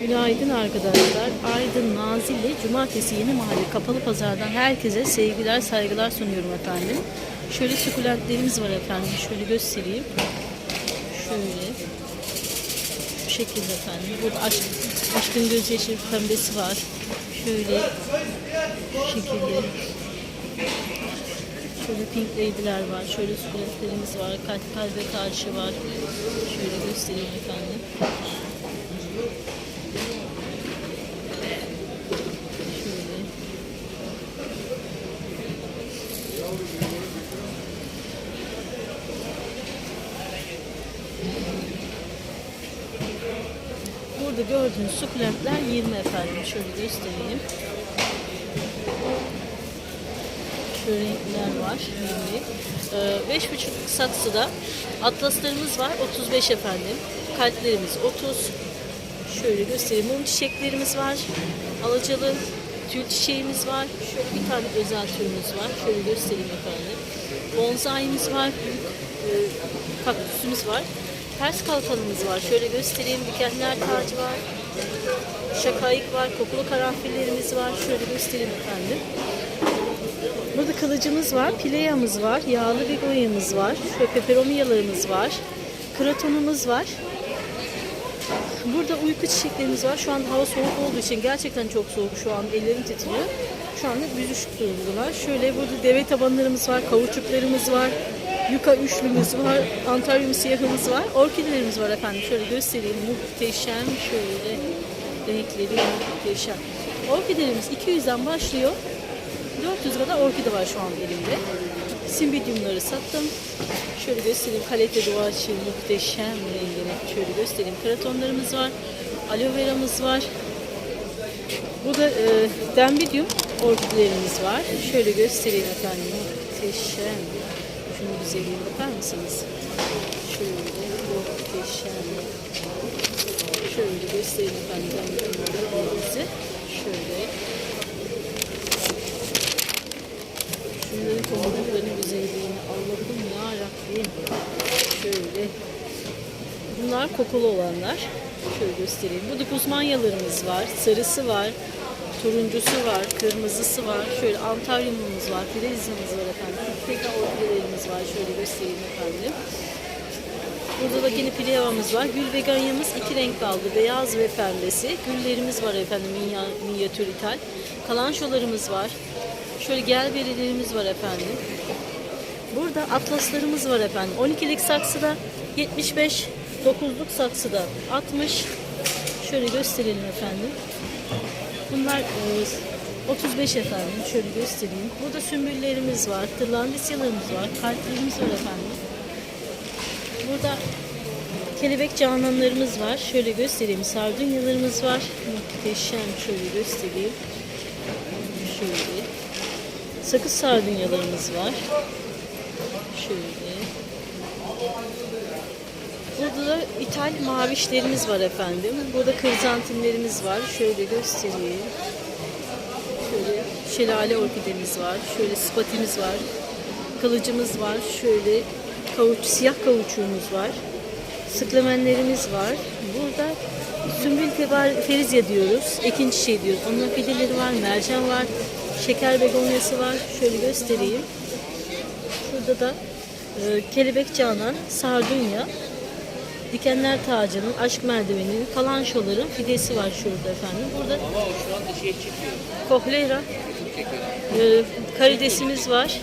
Günaydın arkadaşlar. Aydın Nazilli Cumartesi Yeni Mahalle Kapalı Pazar'dan herkese sevgiler, saygılar sunuyorum efendim. Şöyle sukulentlerimiz var efendim. Şöyle göstereyim. Şöyle. Bu şekilde efendim. Burada aşk, aşkın gözyaşı pembesi var. Şöyle. Şu şekilde. Şöyle pink lady'ler var. Şöyle sukulentlerimiz var. Kalp kalbe karşı var. Şöyle göstereyim efendim. Şöyle. Burada gördüğünüz sukulentler 20 efendim. Şöyle göstereyim. Şöyle renkler var. 20. Ee, beş buçuk saksıda atlaslarımız var. 35 efendim. Kalplerimiz 30. Şöyle göstereyim. Mum çiçeklerimiz var. Alacalı tül çiçeğimiz var. Şöyle bir tane özel türümüz var. Şöyle göstereyim efendim. Bonsai'miz var. Büyük e, kaktüsümüz var. Ters kalkanımız var. Şöyle göstereyim. Dikenler tacı var. Şakayık var. Kokulu karanfillerimiz var. Şöyle göstereyim efendim. Burada kılıcımız var, pileyamız var, yağlı bigonyamız var, şöyle peperomiyalarımız var, kratonumuz var. Burada uyku çiçeklerimiz var. Şu an hava soğuk olduğu için gerçekten çok soğuk şu an. Ellerim titriyor. Şu anda büzüşük durumdalar. Şöyle burada deve tabanlarımız var, kavuçuklarımız var, yuka üçlümüz var, antaryum siyahımız var. Orkidelerimiz var efendim. Şöyle göstereyim. Muhteşem şöyle renkleri muhteşem. Orkidelerimiz 200'den başlıyor. 400 kadar orkide var şu an elimde. Simbidyumları sattım. Şöyle göstereyim. Kalete duaçı muhteşem rengini. Şöyle göstereyim. Kratonlarımız var. Aloe veramız var. Burada e, dembidyum orkidelerimiz var. Şöyle göstereyim efendim. Muhteşem. Şunun güzelliğine bakar mısınız? Şöyle muhteşem. Şöyle göstereyim efendim. Dembidyumlarımızı. Şöyle. Şunların tomurcuklarının güzelliğini Allah'ım ya Rabbim. Şöyle. Bunlar kokulu olanlar. Şöyle göstereyim. Burada kuzmanyalarımız var. Sarısı var. Turuncusu var. Kırmızısı var. Şöyle antaryumumuz var. Fidezyumuz var efendim. Tekrar orkidelerimiz var. Şöyle göstereyim efendim. Burada da yine pilavamız var. Gül ve ganyamız iki renk kaldı. Beyaz ve pembesi. Güllerimiz var efendim. Minya- Minyatür ithal. Kalançolarımız var. Şöyle gelberilerimiz var efendim. Burada atlaslarımız var efendim. 12'lik saksıda 75, 9'luk saksıda 60. Şöyle gösterelim efendim. Bunlar e, 35 efendim. Şöyle göstereyim. Burada sümbüllerimiz var. Tırlandisyalarımız var. Kalplerimiz var efendim. Burada kelebek cananlarımız var. Şöyle göstereyim. Sardunyalarımız var. Muhteşem. Şöyle göstereyim. Şöyle. Sakız sardunyalarımız var. Şöyle. Burada da ithal mavişlerimiz var efendim. Burada krizantimlerimiz var. Şöyle göstereyim. Şöyle şelale orkidemiz var. Şöyle spatimiz var. Kılıcımız var. Şöyle kavuç, siyah kavuçuğumuz var. Sıklamenlerimiz var. Burada sümbül tebar, ferizya diyoruz. Ekin çiçeği diyoruz. Onun fideleri var, mercan var. Şeker begonyası var. Şöyle göstereyim. Şurada da e, kelebek canan, sardunya, dikenler tacının, aşk merdiveninin, kalanşoların fidesi var şurada efendim. Burada Ama o şu anda şey çekiyor. kohlera, Çekiyor. e, karidesimiz var.